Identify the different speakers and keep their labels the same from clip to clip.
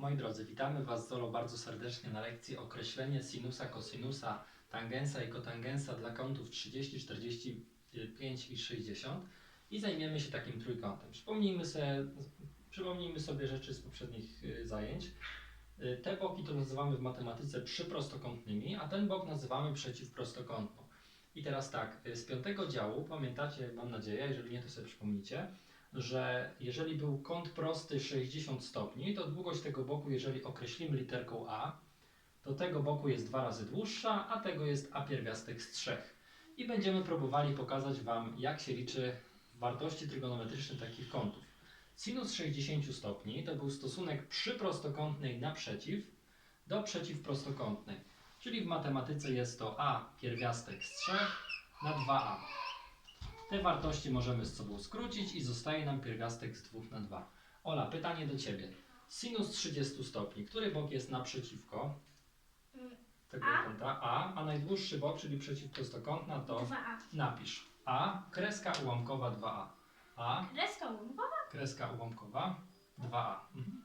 Speaker 1: Moi drodzy, witamy Was Zolo bardzo serdecznie na lekcji określenie sinusa, kosinusa, tangensa i kotangensa dla kątów 30, 45 i 60 i zajmiemy się takim trójkątem. Przypomnijmy sobie, przypomnijmy sobie rzeczy z poprzednich y, zajęć. Y, Te boki to nazywamy w matematyce przyprostokątnymi, a ten bok nazywamy przeciwprostokątną. I teraz tak, y, z piątego działu pamiętacie, mam nadzieję, jeżeli nie to sobie przypomnicie, że jeżeli był kąt prosty 60 stopni, to długość tego boku, jeżeli określimy literką A, to tego boku jest dwa razy dłuższa, a tego jest A pierwiastek z 3. I będziemy próbowali pokazać Wam, jak się liczy wartości trygonometryczne takich kątów. Sinus 60 stopni to był stosunek przyprostokątnej naprzeciw do przeciwprostokątnej. Czyli w matematyce jest to A pierwiastek z 3 na 2A. Te wartości możemy z sobą skrócić i zostaje nam pierwiastek z 2 na 2. Ola, pytanie do Ciebie. Sinus 30 stopni, który bok jest naprzeciwko
Speaker 2: Mm,
Speaker 1: tego
Speaker 2: A.
Speaker 1: kąta A, a najdłuższy bok, czyli przeciwprostokątna to
Speaker 2: 2A.
Speaker 1: napisz A, kreska ułamkowa 2A. A,
Speaker 2: Kreska łąkowa?
Speaker 1: kreska ułamkowa 2A. Mhm.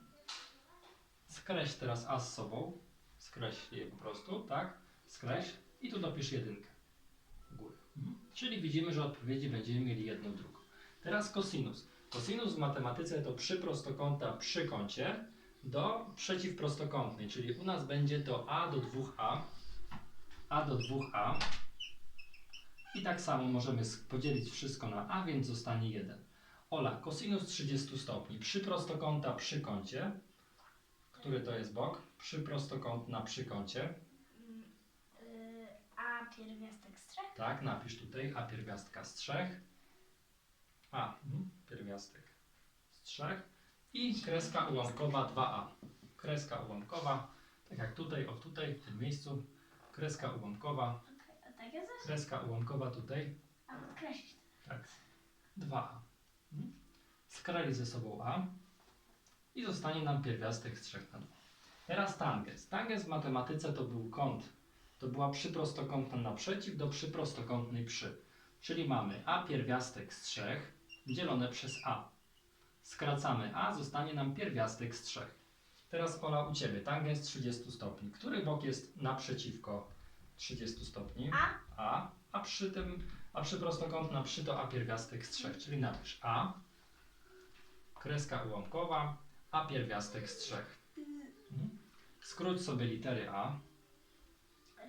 Speaker 1: Skreś teraz A z sobą. Skreśl je po prostu, tak? Skreśl i tu dopisz jedynkę w górę. Mhm. Czyli widzimy, że odpowiedzi będziemy mieli jedną, drugą. Teraz kosinus. Kosinus w matematyce to przyprostokąta przy kącie do przeciwprostokątnej, czyli u nas będzie to A do 2A, A do 2A i tak samo możemy podzielić wszystko na A, więc zostanie 1. Ola, kosinus 30 stopni przy prostokąta przy kącie, który to jest bok? Przy kącie,
Speaker 2: Mm, y, A pierwiastek z 3.
Speaker 1: tak, napisz tutaj A pierwiastka z 3, A mhm, pierwiastek z 3 i kreska ułamkowa 2A. Kreska ułamkowa, tak jak tutaj, o tutaj, w tym miejscu, kreska ułamkowa,
Speaker 2: A tak jest?
Speaker 1: kreska ułamkowa tutaj,
Speaker 2: A podkreślić.
Speaker 1: Tak. 2a. Mhm. Skrali ze sobą a i zostanie nam pierwiastek z 3 na 2. Teraz tangens. Tangens w matematyce to był kąt. To była przyprostokątna naprzeciw do przyprostokątnej przy. Czyli mamy a pierwiastek z 3 dzielone przez a. Skracamy a, zostanie nam pierwiastek z 3. Teraz Ola u Ciebie. Tangens 30 stopni. Który bok jest naprzeciwko 30 stopni?
Speaker 2: A?
Speaker 1: A, a przy tym, a przy prostokątna przy to a pierwiastek z 3, czyli napisz a, kreska ułamkowa, a pierwiastek z 3. Mhm. Skróć sobie litery a,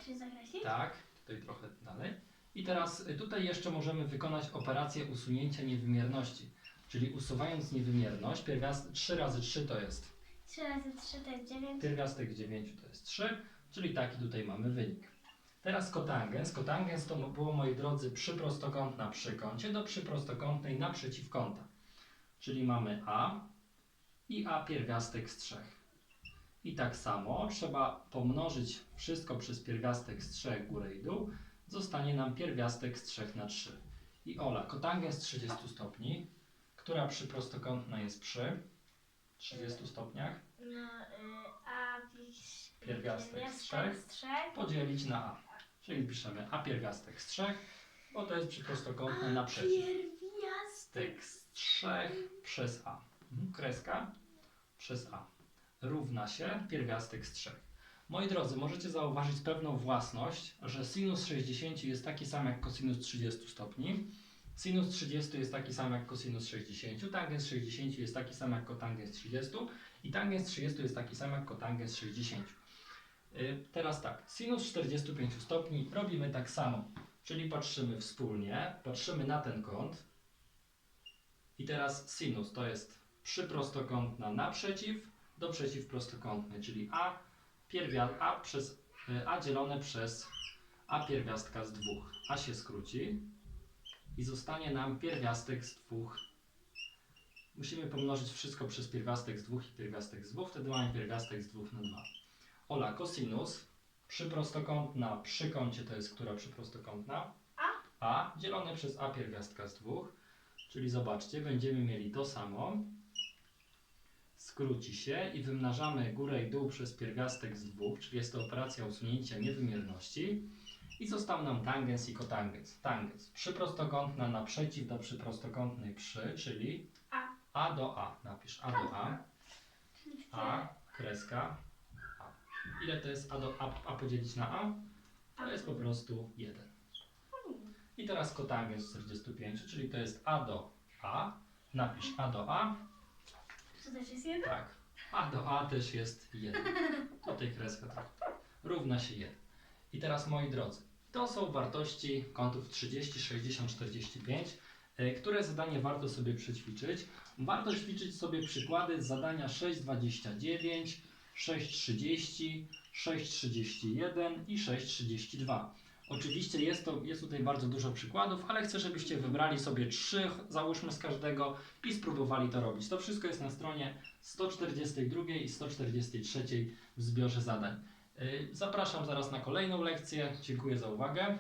Speaker 2: Czy zakreślić?
Speaker 1: tak, tutaj trochę dalej. I teraz y, tutaj jeszcze możemy wykonać operację usunięcia niewymierności. Czyli usuwając niewymierność, pierwiastek 3 razy 3 to jest
Speaker 2: 3 razy 3 to jest 9.
Speaker 1: Pierwiastek 9 to jest 3, czyli taki tutaj mamy wynik. Teraz kotangens. Kotangens to było, moi drodzy, przyprostokątna przy kącie do przyprostokątnej naprzeciw kąta. Czyli mamy A i A pierwiastek z 3. I tak samo trzeba pomnożyć wszystko przez pierwiastek z 3 górę i dół. Zostanie nam pierwiastek z 3 na 3. I Ola, kotangens 30 stopni, która przyprostokątna jest przy 30 stopniach.
Speaker 2: No, y, A
Speaker 1: Pierwiastek z
Speaker 2: z 3.
Speaker 1: podzielić na a. Czyli piszemy a pierwiastek z 3, bo to jest przyprostokątne naprzeciw.
Speaker 2: Pierwiastek.
Speaker 1: Pierwiastek z 3 przez a. Mhm. Kreska przez a. Równa się pierwiastek z 3. Moi drodzy, możecie zauważyć pewną własność, że sinus 60 jest taki sam jak cosinus 30 stopni. Sinus 30 jest taki sam jak cosinus 60, tangens 60 jest taki sam jak kotangens 30 i tangens 30 jest taki sam jak kotangens 60. Y, Teraz tak, sinus 45 stopni robimy tak samo, czyli patrzymy wspólnie, patrzymy na ten kąt i teraz sinus to jest przyprostokątna naprzeciw do przeciwprostokątnej, czyli a, pierwia, a, przez, y, a dzielone przez a pierwiastka z dwóch. a się skróci i zostanie nam pierwiastek z dwóch. Musimy pomnożyć wszystko przez pierwiastek z dwóch i pierwiastek z dwóch, wtedy mamy pierwiastek z dwóch na dwa. Ola, kosinus przyprostokątna przy kącie to jest która przyprostokątna?
Speaker 2: A.
Speaker 1: A dzielone przez a pierwiastka z dwóch. Czyli zobaczcie, będziemy mieli to samo. Skróci się i wymnażamy górę i dół przez pierwiastek z dwóch, czyli jest to operacja usunięcia niewymierności. I został nam tangens i kotangens. Tangens przyprostokątna naprzeciw do przyprostokątnej przy, czyli
Speaker 2: A.
Speaker 1: a do a. Napisz a do a. A, kreska A. Ile to jest A, do, A, A podzielić na A? To jest po prostu 1. I teraz kotangens 45, czyli to jest A do A. Napisz A do A.
Speaker 2: To też jest jeden?
Speaker 1: Tak. A do A też jest 1. Tutaj kreska tak. Równa się 1. I teraz moi drodzy, to są wartości kątów 30, 60, 45, e, które zadanie warto sobie przećwiczyć. Warto ćwiczyć sobie przykłady z zadania 6,29, 6,30, 6,31 i 6,32. Oczywiście jest, to, jest tutaj bardzo dużo przykładów, ale chcę, żebyście wybrali sobie trzy, załóżmy z każdego i spróbowali to robić. To wszystko jest na stronie 142 i 143 w zbiorze zadań. Yy, Zapraszam zaraz na kolejną lekcję. Dziękuję za uwagę.